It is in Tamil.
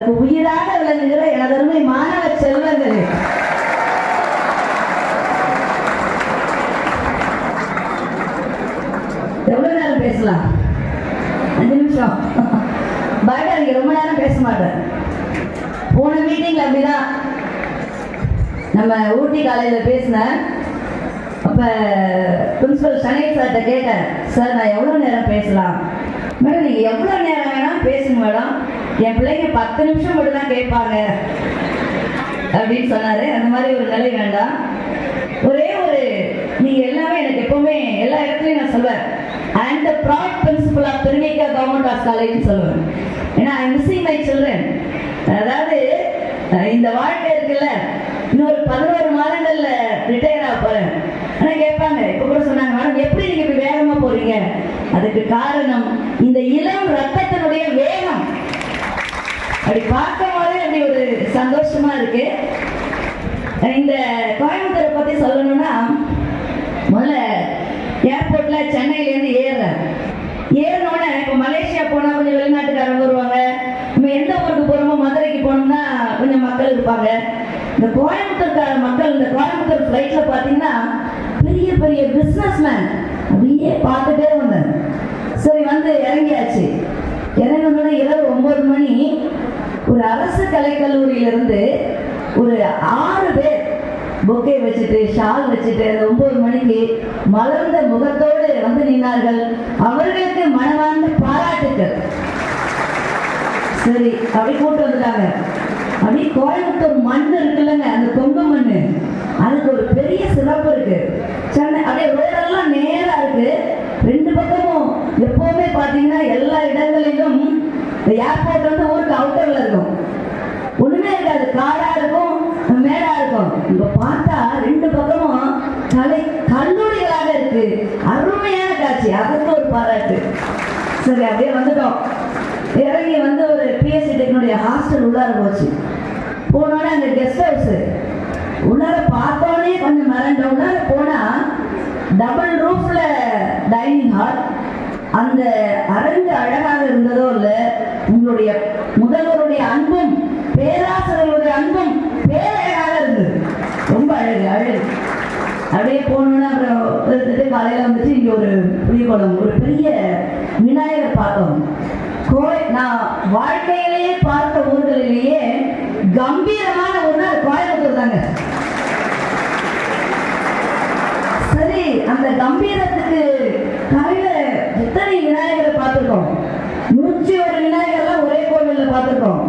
உயிராக விளங்குகிற எனதருமை மாணவ செல்வங்களே. எவ்வளவு நேரம் பேசலாம்? அஞ்சு நிமிஷம். பயப்படாதீங்க ரொம்ப நேரம் பேச மாட்டேன். போன மீட்டிங்ல அப்படிதான் நம்ம ஊட்டி காலையில பேசினேன். அப்போ பிரின்சிபல் சனேஷ் சார்கிட்ட கேட்டேன் சார் நான் எவ்வளோ நேரம் பேசலாம்? மேடம் நீங்கள் எவ்வளோ நேரம் வேணாலும் பேசுங்க மேடம். என் பிள்ளைங்க பத்து நிமிஷம் மட்டும் தான் கேட்பாங்க. அப்படின்னு சொன்னாரு. அந்த மாதிரி ஒரு நிலை வேண்டாம். ஒரே ஒரு நீங்க எல்லாமே எனக்கு எப்பவுமே எல்லா இடத்துலயும் நான் சொல்வேன். And the prof principal of திருநீக்கா government of college சொல்லுவேன். ஏன்னா ஐ மிஸ்ஸிங் மை சில்ட்ரன் அதாவது இந்த வாழ்க்கை இருக்குல்ல இன்னொரு பதினோரு மாதங்கள்ல ரிட்டையர் ஆக போறேன். ஆனா கேட்பாங்க. இப்ப கூட சொன்னாங்க மேடம் எப்படி நீங்க இப்படி வேகமா போறீங்க? அதுக்கு காரணம் இந்த இளம் ரத்தத்தினுடைய வேகம் அப்படி பார்க்கும் போதே அப்படி ஒரு சந்தோஷமா இருக்கு. இந்த கோயம்புத்தூரை பத்தி சொல்லணும்னா முதல்ல ஏர்போர்ட்ல சென்னையில இருந்து ஏறுறேன். ஏறினோடனே இப்போ மலேசியா போனா கொஞ்சம் வெளிநாட்டுக்காரங்க வருவாங்க. நம்ம எந்த ஊருக்கு போறோமோ மதுரைக்கு போனோம்னா கொஞ்சம் மக்கள் இருப்பாங்க. இந்த கோயம்புத்தூர்கார மக்கள் இந்த கோயம்புத்தூர் ஃப்ளைட்ல பாத்தீங்கன்னா பெரிய பெரிய பிசினஸ் மேன் அப்படியே பார்த்துட்டே வந்தேன். சரி வந்து இறங்கியாச்சு. இறங்கினோட இரவு ஒன்பது மணி. ஒரு அரசு கலைக்கல்லூரியிலிருந்து ஒரு ஆறு பேர் பொக்கே வச்சுட்டு ஷால் வச்சுட்டு அந்த ஒன்பது மணிக்கு மலர்ந்த முகத்தோடு வந்து நின்றார்கள் அவர்களுக்கு மனமார்ந்த பாராட்டுக்கள். சரி அப்படி கூட்டு வந்துட்டாங்க. அப்படி கோயம்புத்தூர் மண் இருக்குல்லங்க அந்த கொங்கு மண். அதுக்கு ஒரு பெரிய சிறப்பு இருக்கு. சென்னை அப்படியே ரோடெல்லாம் நேரா இருக்கு. ரெண்டு பக்கமும் எப்பவுமே பாத்தீங்கன்னா எல்லா இடங்களிலும் ஏர்போர்ட் வந்து ஊருக்கு அவுட்டர் இப்ப பார்த்தா ரெண்டு பக்கமும் கலை கல்லூரிகளாக இருக்கு. அருமையான காட்சி. அதுக்கு ஒரு பாராட்டு. சரி அப்படியே வந்துட்டோம். இறங்கி வந்து ஒரு பிஎஸ்சி டெக்னுடைய ஹாஸ்டல் உள்ளார போச்சு. போனோடனே அந்த கெஸ்ட் ஹவுஸ் உள்ளார பார்த்தோன்னே கொஞ்சம் மறந்து உள்ளார போனா டபுள் ரூஃப்ல டைனிங் ஹால் அந்த அரங்கு அப்படியே போகணுன்னா அப்புறம் காலையில் வந்துட்டு இங்கே ஒரு புளியகுளம் ஒரு பெரிய விநாயகர் பார்த்தோம் கோவை நான் வாழ்க்கையிலேயே பார்த்த ஊர்களிலேயே கம்பீரமான ஊர்னா கோயம்புத்தூர் தாங்க. சரி அந்த கம்பீரத்துக்கு கரையில எத்தனை விநாயகரை பார்த்துருக்கோம்? நூற்றி ஒரு விநாயகர்லாம் ஒரே கோவிலில் பார்த்துருக்கோம்.